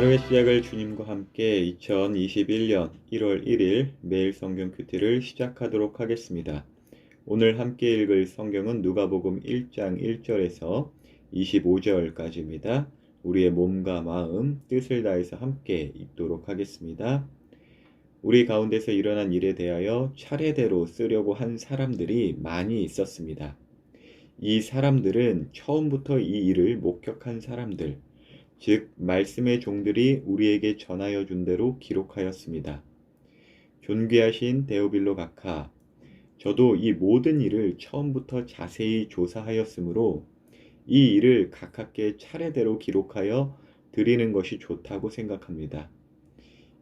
하루의 시작을 주님과 함께 2021년 1월 1일 매일 성경 큐티를 시작하도록 하겠습니다. 오늘 함께 읽을 성경은 누가복음 1장 1절에서 25절까지입니다. 우리의 몸과 마음, 뜻을 다해서 함께 읽도록 하겠습니다. 우리 가운데서 일어난 일에 대하여 차례대로 쓰려고 한 사람들이 많이 있었습니다. 이 사람들은 처음부터 이 일을 목격한 사람들, 즉 말씀의 종들이 우리에게 전하여 준 대로 기록하였습니다. 존귀하신 데오빌로 각하, 저도 이 모든 일을 처음부터 자세히 조사하였으므로 이 일을 각하께 차례대로 기록하여 드리는 것이 좋다고 생각합니다.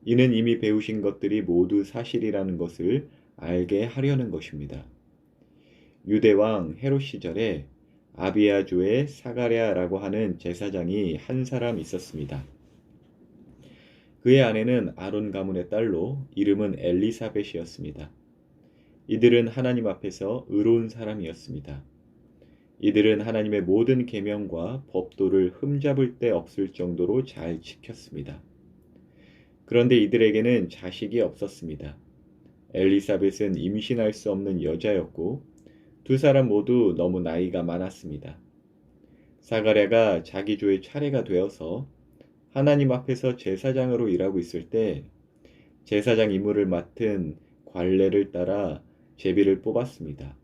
이는 이미 배우신 것들이 모두 사실이라는 것을 알게 하려는 것입니다. 유대왕 헤롯 시절에 아비아주의 사가랴라고 하는 제사장이 한 사람 있었습니다. 그의 아내는 아론 가문의 딸로 이름은 엘리사벳이었습니다. 이들은 하나님 앞에서 의로운 사람이었습니다. 이들은 하나님의 모든 계명과 법도를 흠잡을 데 없을 정도로 잘 지켰습니다. 그런데 이들에게는 자식이 없었습니다. 엘리사벳은 임신할 수 없는 여자였고 두 사람 모두 너무 나이가 많았습니다. 사가랴가 자기 조의 차례가 되어서 하나님 앞에서 제사장으로 일하고 있을 때 제사장 임무를 맡은 관례를 따라 제비를 뽑았습니다.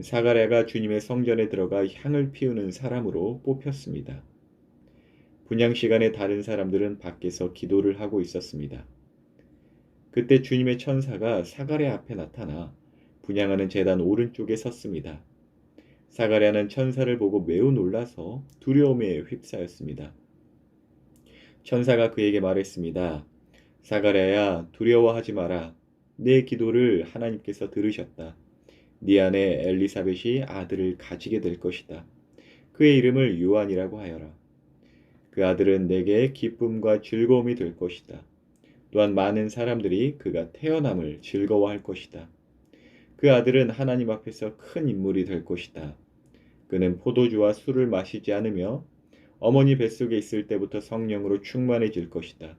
사가랴가 주님의 성전에 들어가 향을 피우는 사람으로 뽑혔습니다. 분양 시간에 다른 사람들은 밖에서 기도를 하고 있었습니다. 그때 주님의 천사가 사가랴 앞에 나타나 분양하는 재단 오른쪽에 섰습니다. 사가랴는 천사를 보고 매우 놀라서 두려움에 휩싸였습니다. 천사가 그에게 말했습니다. 사가랴야 두려워하지 마라. 내 기도를 하나님께서 들으셨다. 네 아내 엘리사벳이 아들을 가지게 될 것이다. 그의 이름을 요한이라고 하여라. 그 아들은 내게 기쁨과 즐거움이 될 것이다. 또한 많은 사람들이 그가 태어남을 즐거워할 것이다. 그 아들은 하나님 앞에서 큰 인물이 될 것이다. 그는 포도주와 술을 마시지 않으며 어머니 뱃속에 있을 때부터 성령으로 충만해질 것이다.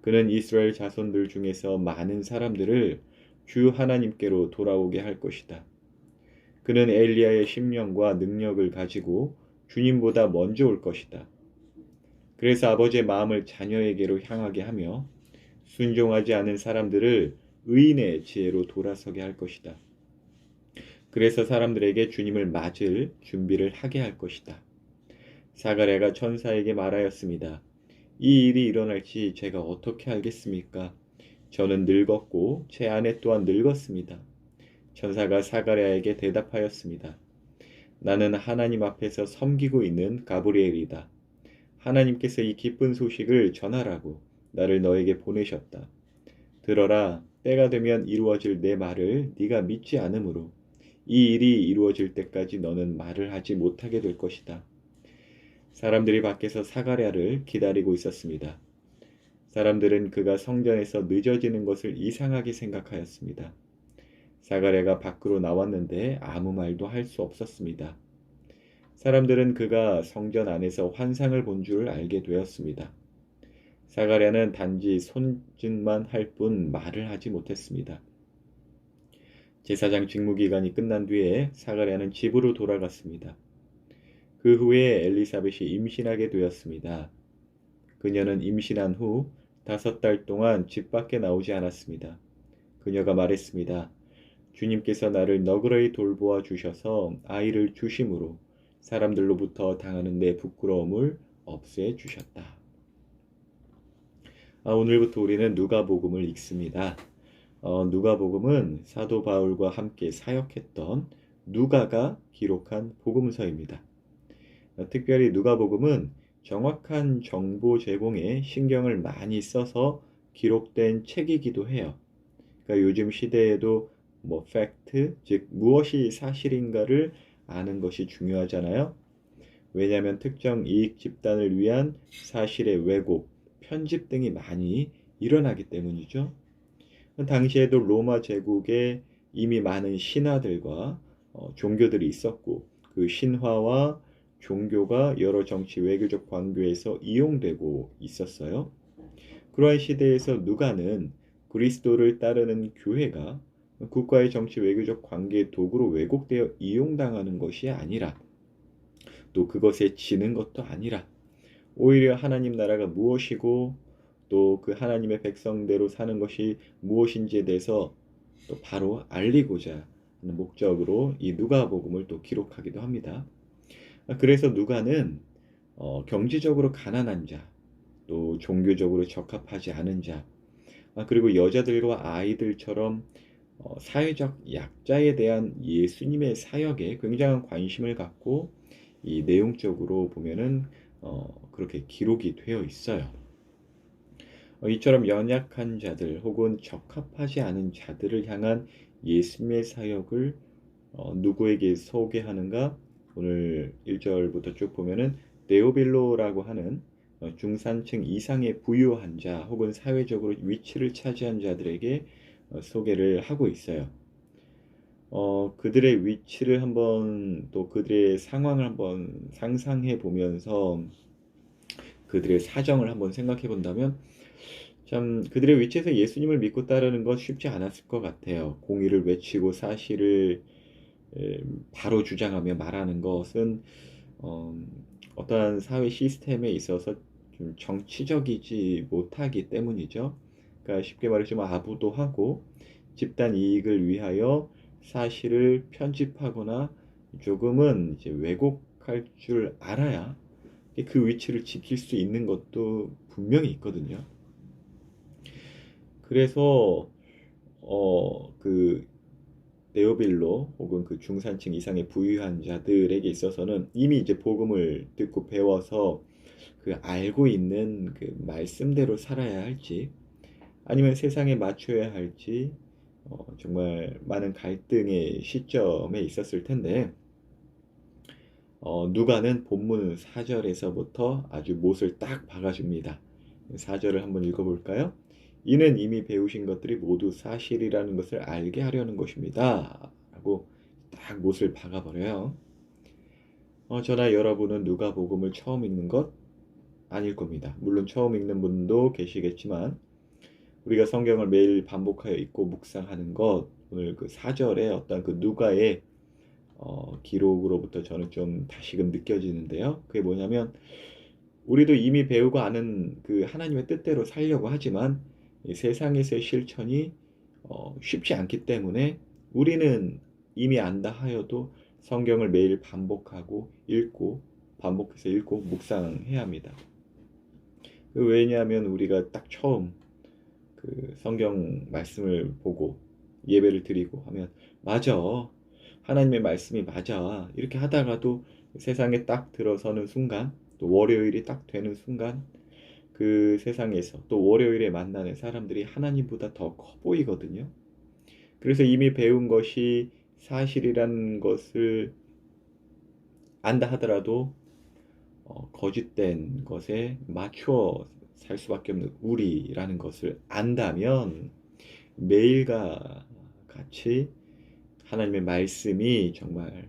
그는 이스라엘 자손들 중에서 많은 사람들을 주 하나님께로 돌아오게 할 것이다. 그는 엘리야의 심령과 능력을 가지고 주님보다 먼저 올 것이다. 그래서 아버지의 마음을 자녀에게로 향하게 하며 순종하지 않은 사람들을 의인의 지혜로 돌아서게 할 것이다. 그래서 사람들에게 주님을 맞을 준비를 하게 할 것이다. 사가랴가 천사에게 말하였습니다. 이 일이 일어날지 제가 어떻게 알겠습니까? 저는 늙었고 제 아내 또한 늙었습니다. 천사가 사가랴에게 대답하였습니다. 나는 하나님 앞에서 섬기고 있는 가브리엘이다. 하나님께서 이 기쁜 소식을 전하라고 나를 너에게 보내셨다. 들어라, 때가 되면 이루어질 내 말을 네가 믿지 않으므로 이 일이 이루어질 때까지 너는 말을 하지 못하게 될 것이다. 사람들이 밖에서 사가랴를 기다리고 있었습니다. 사람들은 그가 성전에서 늦어지는 것을 이상하게 생각하였습니다. 사가랴가 밖으로 나왔는데 아무 말도 할 수 없었습니다. 사람들은 그가 성전 안에서 환상을 본 줄 알게 되었습니다. 사가랴는 단지 손짓만 할 뿐 말을 하지 못했습니다. 제사장 직무 기간이 끝난 뒤에 사가랴는 집으로 돌아갔습니다. 그 후에 엘리사벳이 임신하게 되었습니다. 그녀는 임신한 후 다섯 달 동안 집 밖에 나오지 않았습니다. 그녀가 말했습니다. 주님께서 나를 너그러이 돌보아 주셔서 아이를 주심으로 사람들로부터 당하는 내 부끄러움을 없애 주셨다. 아, 오늘부터 우리는 누가복음을 읽습니다. 어, 누가복음은 사도 바울과 함께 사역했던 누가가 기록한 복음서입니다. 어, 특별히 누가복음은 정확한 정보 제공에 신경을 많이 써서 기록된 책이기도 해요. 그러니까 요즘 시대에도 뭐 팩트, 즉 무엇이 사실인가를 아는 것이 중요하잖아요. 왜냐하면 특정 이익 집단을 위한 사실의 왜곡, 편집 등이 많이 일어나기 때문이죠. 당시에도 로마 제국에 이미 많은 신화들과 어, 종교들이 있었고 그 신화와 종교가 여러 정치 외교적 관계에서 이용되고 있었어요. 그러한 시대에서 누가는 그리스도를 따르는 교회가 국가의 정치 외교적 관계의 도구로 왜곡되어 이용당하는 것이 아니라 또 그것에 지는 것도 아니라 오히려 하나님 나라가 무엇이고 또 그 하나님의 백성대로 사는 것이 무엇인지에 대해서 또 바로 알리고자 하는 목적으로 이 누가복음을 또 기록하기도 합니다. 그래서 누가는 어, 경제적으로 가난한 자, 또 종교적으로 적합하지 않은 자, 아, 그리고 여자들과 아이들처럼 어, 사회적 약자에 대한 예수님의 사역에 굉장한 관심을 갖고 이 내용적으로 보면은 어, 그렇게 기록이 되어 있어요. 어, 이처럼 연약한 자들 혹은 적합하지 않은 자들을 향한 예수님의 사역을 어, 누구에게 소개하는가? 오늘 1절부터 쭉 보면은 네오빌로라고 하는 어, 중산층 이상의 부유한 자 혹은 사회적으로 위치를 차지한 자들에게 어, 소개를 하고 있어요. 어, 그들의 위치를 한번 또 그들의 상황을 한번 상상해 보면서 그들의 사정을 한번 생각해 본다면 참 그들의 위치에서 예수님을 믿고 따르는 것 쉽지 않았을 것 같아요. 공의를 외치고 사실을 바로 주장하며 말하는 것은 어, 어떠한 사회 시스템에 있어서 좀 정치적이지 못하기 때문이죠. 그러니까 쉽게 말해서 아부도 하고 집단 이익을 위하여 사실을 편집하거나 조금은 이제 왜곡할 줄 알아야 그 위치를 지킬 수 있는 것도 분명히 있거든요. 그래서 어 그 네오빌로 혹은 그 중산층 이상의 부유한 자들에게 있어서는 이미 이제 복음을 듣고 배워서 그 알고 있는 그 말씀대로 살아야 할지 아니면 세상에 맞춰야 할지 어, 정말 많은 갈등의 시점에 있었을 텐데 어, 누가는 본문 4절에서부터 아주 못을 딱 박아줍니다. 4절을 한번 읽어볼까요? 이는 이미 배우신 것들이 모두 사실이라는 것을 알게 하려는 것입니다. 라고 딱 못을 박아버려요. 어, 저나 여러분은 누가 복음을 처음 읽는 것 아닐 겁니다. 물론 처음 읽는 분도 계시겠지만 우리가 성경을 매일 반복하여 읽고 묵상하는 것 오늘 그 4절에 어떤 그 누가의 어, 기록으로부터 저는 좀 다시금 느껴지는데요. 그게 뭐냐면 우리도 이미 배우고 아는 그 하나님의 뜻대로 살려고 하지만 세상에서의 실천이 어, 쉽지 않기 때문에 우리는 이미 안다 하여도 성경을 매일 반복하고 읽고 반복해서 읽고 묵상해야 합니다. 그 왜냐하면 우리가 딱 처음 그 성경 말씀을 보고 예배를 드리고 하면 맞아 하나님의 말씀이 맞아 이렇게 하다가도 세상에 딱 들어서는 순간 또 월요일이 딱 되는 순간 그 세상에서 또 월요일에 만나는 사람들이 하나님보다 더 커 보이거든요. 그래서 이미 배운 것이 사실이라는 것을 안다 하더라도 어, 거짓된 것에 맞추어 살 수밖에 없는 우리라는 것을 안다면 매일과 같이 하나님의 말씀이 정말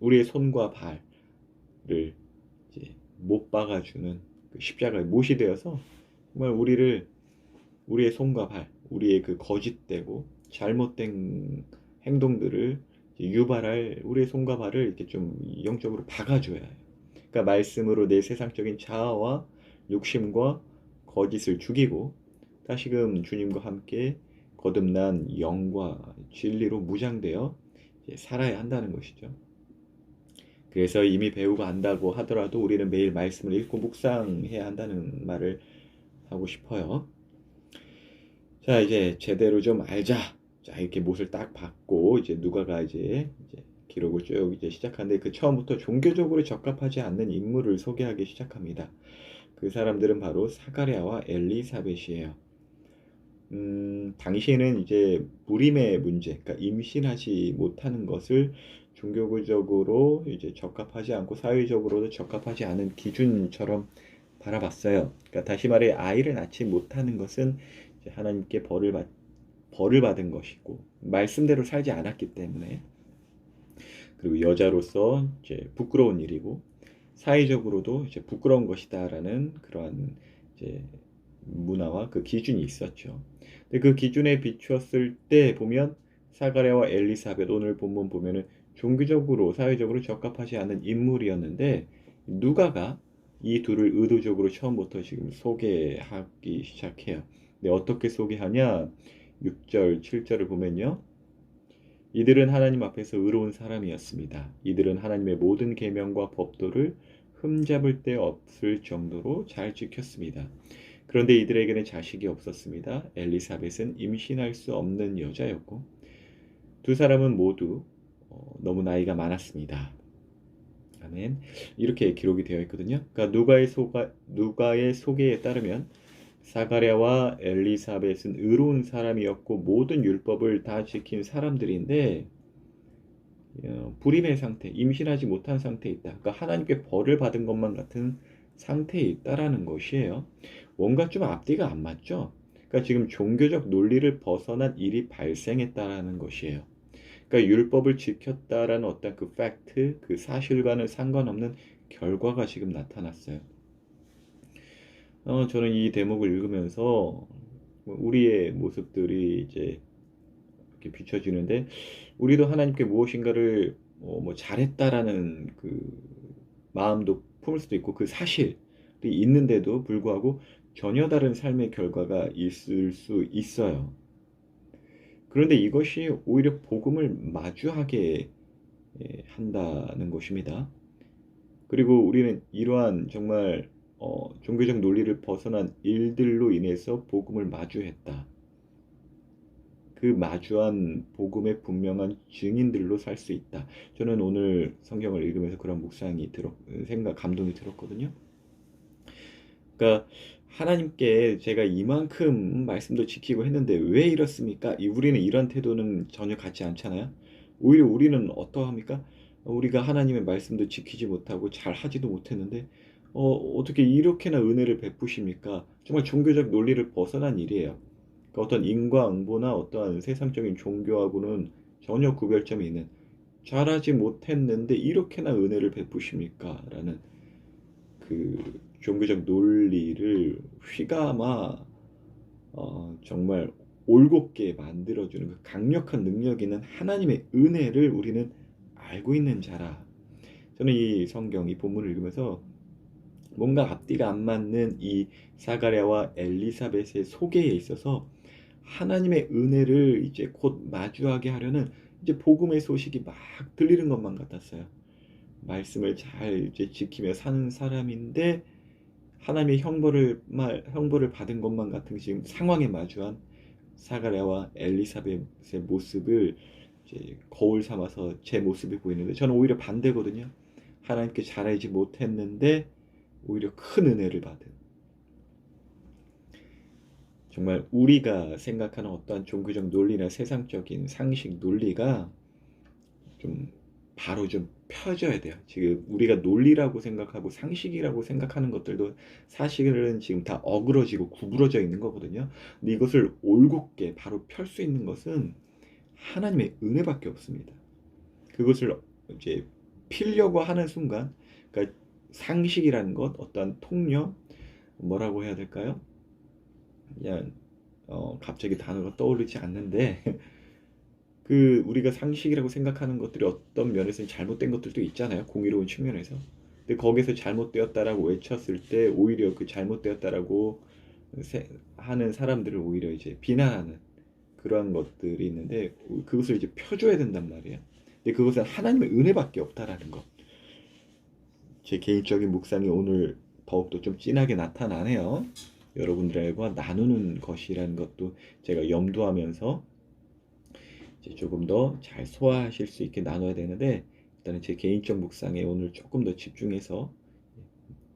우리의 손과 발을 못 박아주는 그 십자가의 못이 되어서 정말 우리를 우리의 손과 발, 우리의 그 거짓되고 잘못된 행동들을 유발할 우리의 손과 발을 이렇게 좀 영적으로 박아줘야 해요. 그러니까 말씀으로 내 세상적인 자아와 욕심과 거짓을 죽이고 다시금 주님과 함께 거듭난 영과 진리로 무장되어 살아야 한다는 것이죠. 그래서 이미 배우고 안다고 하더라도 우리는 매일 말씀을 읽고 묵상해야 한다는 말을 하고 싶어요. 자, 이제 제대로 좀 알자. 자, 이렇게 못을 딱 받고 이제 누가가 이제, 이제 기록을 쭉 이제 시작하는데 그 처음부터 종교적으로 적합하지 않는 인물을 소개하기 시작합니다. 그 사람들은 바로 사가랴와 엘리사벳이에요. 음, 당시에는 이제 불임의 문제, 그러니까 임신하지 못하는 것을 종교적으로 이제 적합하지 않고 사회적으로도 적합하지 않은 기준처럼 바라봤어요. 그러니까 다시 말해 아이를 낳지 못하는 것은 하나님께 벌을 받 벌을 받은 것이고 말씀대로 살지 않았기 때문에 그리고 여자로서 이제 부끄러운 일이고 사회적으로도 이제 부끄러운 것이다라는 그러한 이제 문화와 그 기준이 있었죠. 근데 그 기준에 비추었을 때 보면 사가랴와 엘리사벳 오늘 본문 보면은 종교적으로 사회적으로 적합하지 않은 인물이었는데 누가가 이 둘을 의도적으로 처음부터 지금 소개하기 시작해요. 근데 어떻게 소개하냐? 6절, 7절을 보면요. 이들은 하나님 앞에서 의로운 사람이었습니다. 이들은 하나님의 모든 계명과 법도를 흠잡을 데 없을 정도로 잘 지켰습니다. 그런데 이들에게는 자식이 없었습니다. 엘리사벳은 임신할 수 없는 여자였고 두 사람은 모두 어, 너무 나이가 많았습니다. 아멘. 이렇게 기록이 되어 있거든요. 그러니까 누가의 소가 누가의 소개에 따르면 사가랴와 엘리사벳은 의로운 사람이었고 모든 율법을 다 지킨 사람들인데 어, 불임의 상태, 임신하지 못한 상태에 있다. 그러니까 하나님께 벌을 받은 것만 같은 상태에 있다라는 것이에요. 뭔가 좀 앞뒤가 안 맞죠? 그러니까 지금 종교적 논리를 벗어난 일이 발생했다라는 것이에요. 그러니까 율법을 지켰다라는 어떤 그 팩트, 그 사실과는 상관없는 결과가 지금 나타났어요. 어, 저는 이 대목을 읽으면서 우리의 모습들이 이제 이렇게 비춰지는데 우리도 하나님께 무엇인가를 어, 뭐 잘했다라는 그 마음도 품을 수도 있고 그 사실이 있는데도 불구하고 전혀 다른 삶의 결과가 있을 수 있어요. 그런데 이것이 오히려 복음을 마주하게 예, 한다는 것입니다. 그리고 우리는 이러한 정말 어, 종교적 논리를 벗어난 일들로 인해서 복음을 마주했다. 그 마주한 복음의 분명한 증인들로 살 수 있다. 저는 오늘 성경을 읽으면서 그런 묵상이 들었, 생각, 감동이 들었거든요. 그러니까 하나님께 제가 이만큼 말씀도 지키고 했는데 왜 이렇습니까? 우리는 이런 태도는 전혀 같지 않잖아요. 오히려 우리는 어떠합니까? 우리가 하나님의 말씀도 지키지 못하고 잘 하지도 못했는데 어, 어떻게 이렇게나 은혜를 베푸십니까? 정말 종교적 논리를 벗어난 일이에요. 그러니까 어떤 인과응보나 어떠한 세상적인 종교하고는 전혀 구별점이 있는 잘하지 못했는데 이렇게나 은혜를 베푸십니까? 라는 그 종교적 논리를 휘감아 어, 정말 올곧게 만들어주는 그 강력한 능력 있는 하나님의 은혜를 우리는 알고 있는 자라. 저는 이 성경, 이 본문을 읽으면서 뭔가 앞뒤가 안 맞는 이 사가랴와 엘리사벳의 소개에 있어서 하나님의 은혜를 이제 곧 마주하게 하려는 이제 복음의 소식이 막 들리는 것만 같았어요. 말씀을 잘 이제 지키며 사는 사람인데 하나님의 형벌을 말 형벌을 받은 것만 같은 지금 상황에 마주한 사가랴와 엘리사벳의 모습을 이제 거울 삼아서 제 모습이 보이는데 저는 오히려 반대거든요. 하나님께 잘하지 못했는데 오히려 큰 은혜를 받은 정말 우리가 생각하는 어떠한 종교적 논리나 세상적인 상식 논리가 좀 바로 좀 펴져야 돼요. 지금 우리가 논리라고 생각하고 상식이라고 생각하는 것들도 사실은 지금 다 어그러지고 구부러져 있는 거거든요. 근데 이것을 올곧게 바로 펼 수 있는 것은 하나님의 은혜밖에 없습니다. 그것을 이제 필려고 하는 순간, 그러니까 상식이라는 것, 어떠한 통념, 뭐라고 해야 될까요? 그냥 어, 갑자기 단어가 떠오르지 않는데 그 우리가 상식이라고 생각하는 것들이 어떤 면에서는 잘못된 것들도 있잖아요. 공의로운 측면에서. 근데 거기서 잘못되었다라고 외쳤을 때 오히려 그 잘못되었다라고 하는 사람들을 오히려 이제 비난하는 그러한 것들이 있는데 그것을 이제 펴줘야 된단 말이에요. 근데 그것은 하나님의 은혜밖에 없다라는 것. 제 개인적인 묵상이 오늘 더욱더 좀 진하게 나타나네요. 여러분들과 나누는 것이라는 것도 제가 염두하면서 조금 더 잘 소화하실 수 있게 나눠야 되는데 일단은 제 개인적 묵상에 오늘 조금 더 집중해서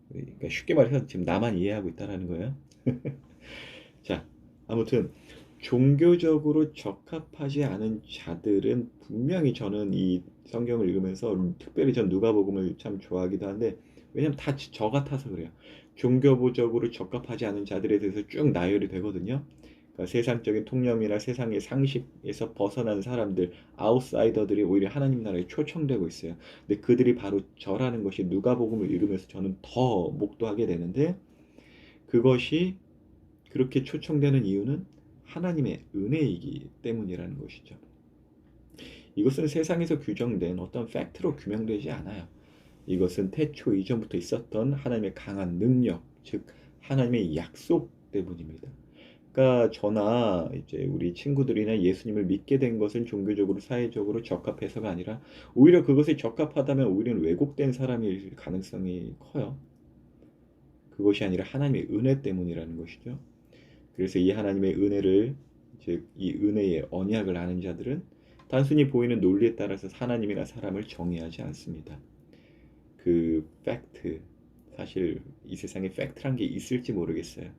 그러니까 쉽게 말해서 지금 나만 이해하고 있다라는 거예요. 자, 아무튼 종교적으로 적합하지 않은 자들은 분명히 저는 이 성경을 읽으면서 특별히 전 누가복음을 참 좋아하기도 한데 왜냐면 다 저 같아서 그래요. 종교적으로 적합하지 않은 자들에 대해서 쭉 나열이 되거든요. 그러니까 세상적인 통념이나 세상의 상식에서 벗어난 사람들, 아웃사이더들이 오히려 하나님 나라에 초청되고 있어요. 근데 그들이 바로 저라는 것이 누가복음을 읽으면서 저는 더 목도하게 되는데 그것이 그렇게 초청되는 이유는 하나님의 은혜이기 때문이라는 것이죠. 이것은 세상에서 규정된 어떤 팩트로 규명되지 않아요. 이것은 태초 이전부터 있었던 하나님의 강한 능력, 즉 하나님의 약속 때문입니다. 그러니까 저나 이제 우리 친구들이나 예수님을 믿게 된 것은 종교적으로 사회적으로 적합해서가 아니라 오히려 그것에 적합하다면 우리는 왜곡된 사람일 가능성이 커요. 그것이 아니라 하나님의 은혜 때문이라는 것이죠. 그래서 이 하나님의 은혜를 즉 이 은혜의 언약을 아는 자들은 단순히 보이는 논리에 따라서 하나님이나 사람을 정의하지 않습니다. 그 팩트 사실 이 세상에 팩트란 게 있을지 모르겠어요.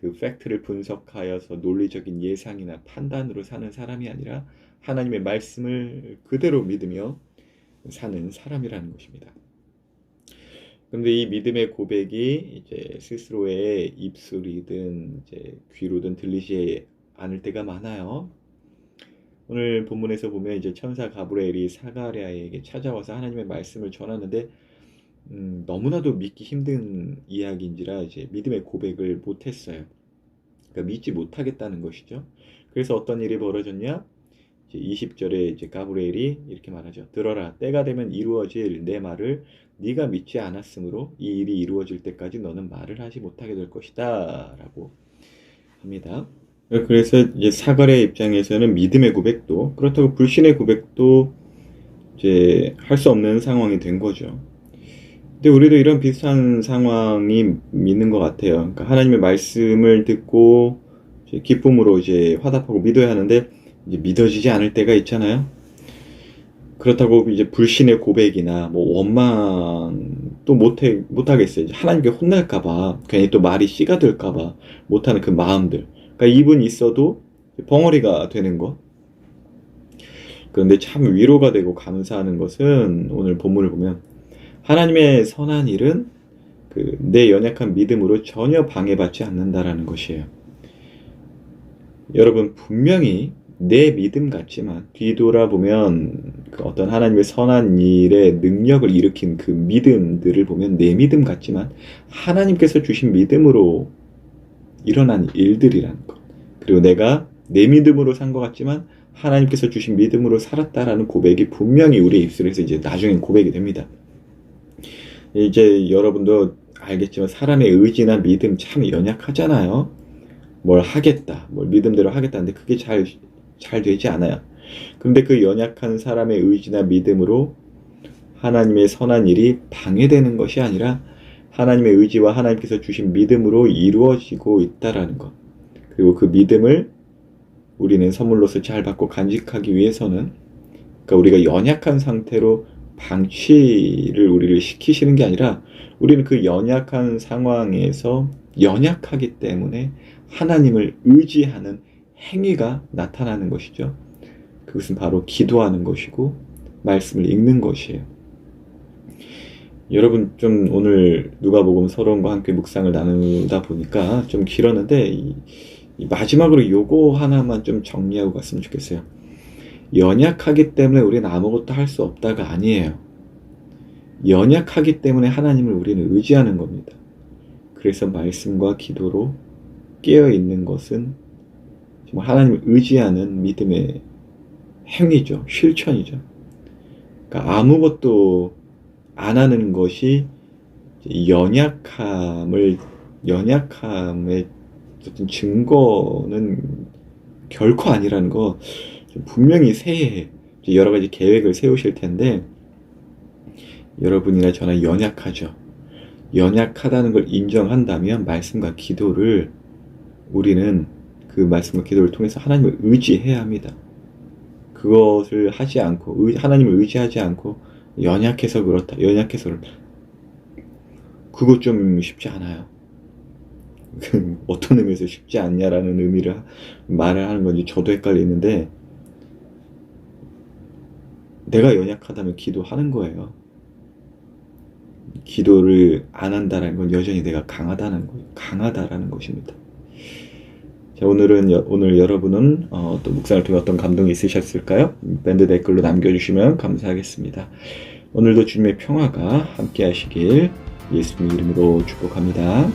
그 팩트를 분석하여서 논리적인 예상이나 판단으로 사는 사람이 아니라 하나님의 말씀을 그대로 믿으며 사는 사람이라는 것입니다. 그런데 이 믿음의 고백이 이제 스스로의 입술이든 이제 귀로든 들리지 않을 때가 많아요. 오늘 본문에서 보면 이제 천사 가브리엘이 사가랴에게 찾아와서 하나님의 말씀을 전하는데 음, 너무나도 믿기 힘든 이야기인지라 이제 믿음의 고백을 못했어요. 그러니까 믿지 못하겠다는 것이죠. 그래서 어떤 일이 벌어졌냐? 이제 20절에 이제 가브리엘이 이렇게 말하죠. 들어라, 때가 되면 이루어질 내 말을 네가 믿지 않았으므로 이 일이 이루어질 때까지 너는 말을 하지 못하게 될 것이다라고 합니다. 그래서 이제 사갈의 입장에서는 믿음의 고백도 그렇다고 불신의 고백도 이제 할 수 없는 상황이 된 거죠. 근데 우리도 이런 비슷한 상황이 있는 것 같아요. 그러니까 하나님의 말씀을 듣고 이제 기쁨으로 이제 화답하고 믿어야 하는데 이제 믿어지지 않을 때가 있잖아요. 그렇다고 이제 불신의 고백이나 뭐 원망 또 못해 못하겠어요. 하나님께 혼날까봐 괜히 또 말이 씨가 될까봐 못하는 그 마음들. 그러니까 입은 있어도 벙어리가 되는 것. 그런데 참 위로가 되고 감사하는 것은 오늘 본문을 보면 하나님의 선한 일은 그 내 연약한 믿음으로 전혀 방해받지 않는다라는 것이에요. 여러분 분명히 내 믿음 같지만 뒤돌아보면 그 어떤 하나님의 선한 일의 능력을 일으킨 그 믿음들을 보면 내 믿음 같지만 하나님께서 주신 믿음으로 일어난 일들이라는 것. 그리고 내가 내 믿음으로 산 것 같지만 하나님께서 주신 믿음으로 살았다라는 고백이 분명히 우리 입술에서 이제 나중엔 고백이 됩니다. 이제 여러분도 알겠지만 사람의 의지나 믿음 참 연약하잖아요. 뭘 하겠다, 뭘 믿음대로 하겠다는데 그게 잘, 잘 되지 않아요. 그런데 그 연약한 사람의 의지나 믿음으로 하나님의 선한 일이 방해되는 것이 아니라 하나님의 의지와 하나님께서 주신 믿음으로 이루어지고 있다라는 것. 그리고 그 믿음을 우리는 선물로서 잘 받고 간직하기 위해서는 그러니까 우리가 연약한 상태로 방치를 우리를 시키시는 게 아니라 우리는 그 연약한 상황에서 연약하기 때문에 하나님을 의지하는 행위가 나타나는 것이죠. 그것은 바로 기도하는 것이고 말씀을 읽는 것이에요. 여러분 좀 오늘 누가복음 서론과 함께 묵상을 나누다 보니까 좀 길었는데 이, 이 마지막으로 요거 하나만 좀 정리하고 갔으면 좋겠어요. 연약하기 때문에 우리는 아무것도 할 수 없다가 아니에요. 연약하기 때문에 하나님을 우리는 의지하는 겁니다. 그래서 말씀과 기도로 깨어 있는 것은 정말 하나님을 의지하는 믿음의 행위죠. 실천이죠. 그러니까 아무것도 안 하는 것이 연약함을 연약함의 어떤 증거는 결코 아니라는 거 분명히 새해 여러 가지 계획을 세우실 텐데 여러분이나 저나 연약하죠. 연약하다는 걸 인정한다면 말씀과 기도를 우리는 그 말씀과 기도를 통해서 하나님을 의지해야 합니다. 그것을 하지 않고 하나님을 의지하지 않고 연약해서 그렇다. 연약해서 그렇다. 그것 좀 쉽지 않아요. 어떤 의미에서 쉽지 않냐라는 의미를 말을 하는 건지 저도 헷갈리는데 내가 연약하다면 기도하는 거예요. 기도를 안 한다는 건 여전히 내가 강하다는 거, 강하다라는 것입니다. 자, 오늘은 여- 오늘 여러분은 어, 또 묵상을 통해 어떤 감동이 있으셨을까요? 밴드 댓글로 남겨주시면 감사하겠습니다. 오늘도 주님의 평화가 함께 하시길 예수님 이름으로 축복합니다.